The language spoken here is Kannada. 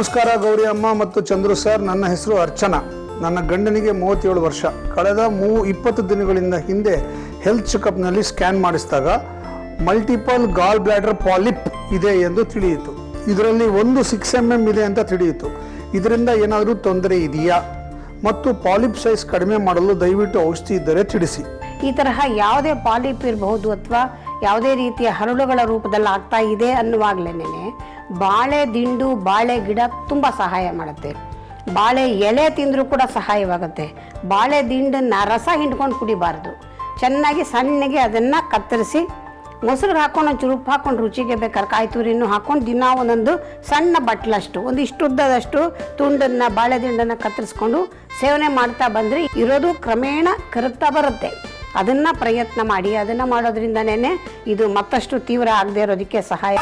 ನಮಸ್ಕಾರ ಗೌರಿ ಅಮ್ಮ ಮತ್ತು ಚಂದ್ರು ಸರ್. ನನ್ನ ಹೆಸರು ಅರ್ಚನಾ. ನನ್ನ ಗಂಡನಿಗೆ ಮೂವತ್ತೇಳು ವರ್ಷ. ಕಳೆದ ಮೂ ಇಪ್ಪತ್ತು ದಿನಗಳಿಂದ ಹಿಂದೆ ಹೆಲ್ತ್ ಚೆಕಪ್ನಲ್ಲಿ ಸ್ಕ್ಯಾನ್ ಮಾಡಿಸಿದಾಗ ಮಲ್ಟಿಪಲ್ ಗಾಲ್ ಬ್ಲ್ಯಾಡರ್ ಪಾಲಿಪ್ ಇದೆ ಎಂದು ತಿಳಿಯಿತು. ಇದರಲ್ಲಿ ಒಂದು ಸಿಕ್ಸ್ ಎಂ ಎಂ ಇದೆ ಅಂತ ತಿಳಿಯಿತು. ಇದರಿಂದ ಏನಾದರೂ ತೊಂದರೆ ಇದೆಯಾ? ಮತ್ತು ಪಾಲಿಪ್ ಸೈಜ್ ಕಡಿಮೆ ಮಾಡಲು ದಯವಿಟ್ಟು ಔಷಧಿ ಇದ್ದರೆ ತಿಳಿಸಿ. ಈ ತರಹ ಯಾವುದೇ ಪಾಲಿಪ್ ಇರಬಹುದು ಅಥವಾ ಯಾವುದೇ ರೀತಿಯ ಹರಳುಗಳ ರೂಪದಲ್ಲಿ ಆಗ್ತಾ ಇದೆ ಅನ್ನುವಾಗಲೇ ಬಾಳೆ ದಿಂಡು, ಬಾಳೆ ಗಿಡ ತುಂಬ ಸಹಾಯ ಮಾಡುತ್ತೆ. ಬಾಳೆ ಎಲೆ ತಿಂದರೂ ಕೂಡ ಸಹಾಯವಾಗುತ್ತೆ. ಬಾಳೆ ದಿಂಡನ್ನು ರಸ ಹಿಂಡ್ಕೊಂಡು ಕುಡಿಬಾರ್ದು. ಚೆನ್ನಾಗಿ ಸಣ್ಣಗೆ ಅದನ್ನು ಕತ್ತರಿಸಿ ಮೊಸರು ಹಾಕೊಂಡು ಒಂಚೂರು ಉಪ್ಪು ಹಾಕೊಂಡು ರುಚಿಗೆ ಬೇಕಾದ್ರೆ ಕಾಯಿ ತುರಿನೂ ಹಾಕೊಂಡು ದಿನ ಒಂದೊಂದು ಸಣ್ಣ ಬಟ್ಲಷ್ಟು, ಒಂದು ಇಷ್ಟು ಉದ್ದದಷ್ಟು ತುಂಡನ್ನು, ಬಾಳೆ ದಿಂಡನ್ನು ಕತ್ತರಿಸ್ಕೊಂಡು ಸೇವನೆ ಮಾಡ್ತಾ ಬಂದರೆ ಇರೋದು ಕ್ರಮೇಣ ಕರುತ್ತಾ ಬರುತ್ತೆ. ಅದನ್ನು ಪ್ರಯತ್ನ ಮಾಡಿ, ಅದನ್ನು ಮಾಡೋದ್ರಿಂದನೇ ಇದು ಮತ್ತಷ್ಟು ತೀವ್ರ ಆಗದೆ ಇರೋದಕ್ಕೆ ಸಹಾಯ.